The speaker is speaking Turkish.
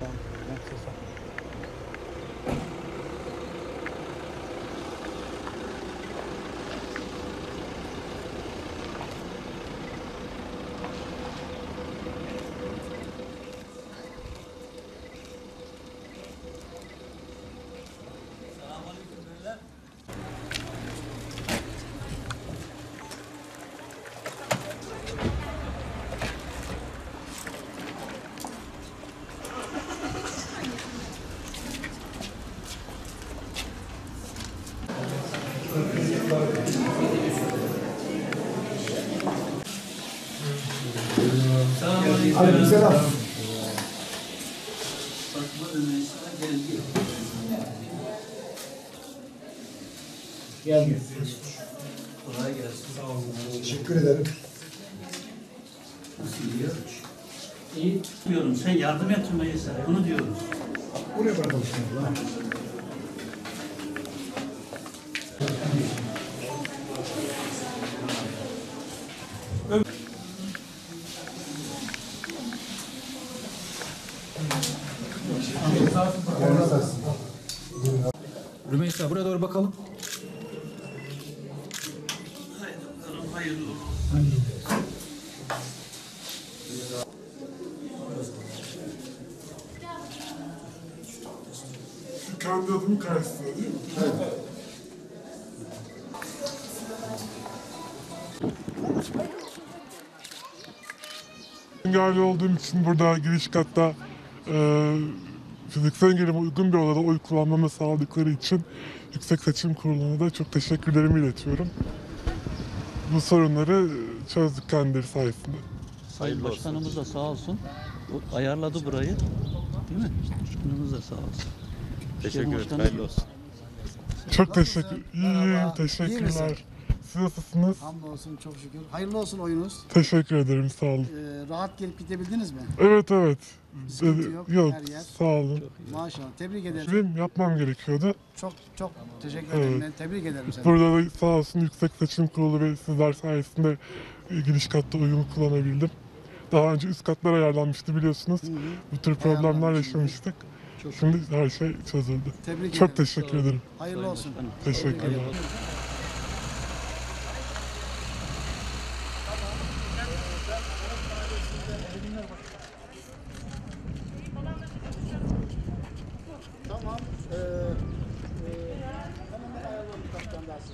Tamam. Aleykümselam. Geldi. Kolay gelsin. Teşekkür ederim. Nasıl gidiyor? İyi. Diyorum sen yardım et Rümeysa. Onu diyoruz. Buraya bırakalım Rümeysa buraya doğru bakalım. Şu kendi adımın karşısında değil mi? Engelli olduğum için burada giriş katta e, fiziksel engelime uygun bir odada oy kullanmamı sağladıkları için Yüksek Seçim Kurulu'na da çok teşekkürlerimi iletiyorum. Bu sorunları çözdük kendileri sayesinde. Sayın Başkanımız da sağ olsun. O ayarladı burayı. Değil mi? Başkanımız da sağ olsun. Teşekkür ederim. Başkanım. Hayırlı olsun. Çok teşekkür, iyiyim, teşekkürler. Siz nasılsınız? Hamdolsun çok şükür. Hayırlı olsun oyunuz. Teşekkür ederim, sağ olun. Ee, rahat gelip gidebildiniz mi? Evet evet. Sıkıntı Ee, yok, yok, her yer. sağ olun. Maşallah. Tebrik ederim. Benim yapmam gerekiyordu. Çok çok teşekkür ederim. Evet. Ben tebrik ederim seni. Burada da sağ olsun Yüksek Seçim Kurulu ve sizler sayesinde e, giriş katta oyumu kullanabildim. Daha önce üst katlar ayarlanmıştı biliyorsunuz. Hı hı. Bu tür problemler Ayarlanmış, yaşamıştık. Çok Şimdi her şey çözüldü. Tebrik Çok ederim. teşekkür ederim. Hayırlı olsun. Teşekkürler. Tamam. Ee, e, hemen ben ayarlarım kaptan dersin.